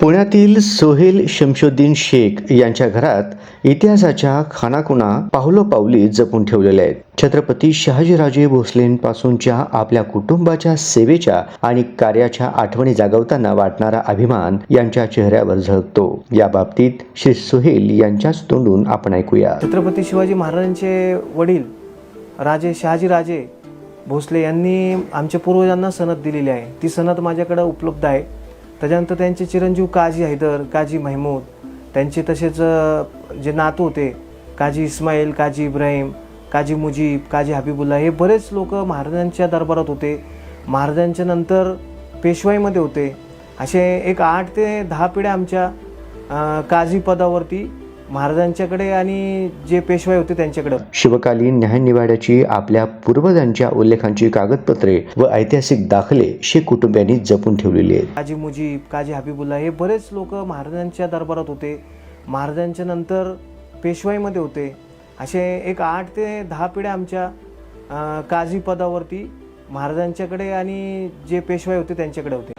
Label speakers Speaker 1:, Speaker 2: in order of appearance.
Speaker 1: पुण्यातील सोहेल शमशुद्दीन शेख यांच्या घरात इतिहासाच्या खानाखुणा पावलोपावली जपून ठेवलेल्या आहेत. छत्रपती शहाजीराजे भोसलेंपासूनच्या आपल्या कुटुंबाच्या सेवेच्या आणि कार्याच्या आठवणी जागवताना वाटणारा अभिमान यांच्या चेहऱ्यावर झळकतो. या बाबतीत श्री सोहेल यांच्याच तोंडून आपण ऐकूया.
Speaker 2: छत्रपती शिवाजी महाराजांचे वडील राजे शहाजीराजे भोसले यांनी आमच्या पूर्वजांना सनद दिलेली आहे. ती सनद माझ्याकडे उपलब्ध आहे. त्याच्यानंतर त्यांचे चिरंजीव काजी हैदर काजी महमूद. त्यांचे तसेच जे नातू होते काजी इस्माईल काजी इब्राहिम काजी मुजीब काजी हबीबुल्ला हे बरेच लोक महाराजांच्या दरबारात होते. महाराजांच्या नंतर पेशवाईमध्ये होते. असे एक आठ ते दहा पिढ्या आमच्या काजी पदावरती महाराजांच्याकडे आणि जे पेशवाई होते त्यांच्याकडे.
Speaker 1: शिवकालीन न्यायनिवाड्याची आपल्या पूर्वजांच्या उल्लेखांची कागदपत्रे व ऐतिहासिक दाखले शेख कुटुंबियांनी जपून ठेवलेली आहेत.
Speaker 2: काजी मुजीब काजी हबीबुल्ला हे बरेच लोक महाराजांच्या दरबारात होते. महाराजांच्या नंतर पेशवाईमध्ये होते. असे एक आठ ते दहा पिढ्या आमच्या काझी पदावरती महाराजांच्याकडे आणि जे पेशवाई होते त्यांच्याकडे होते.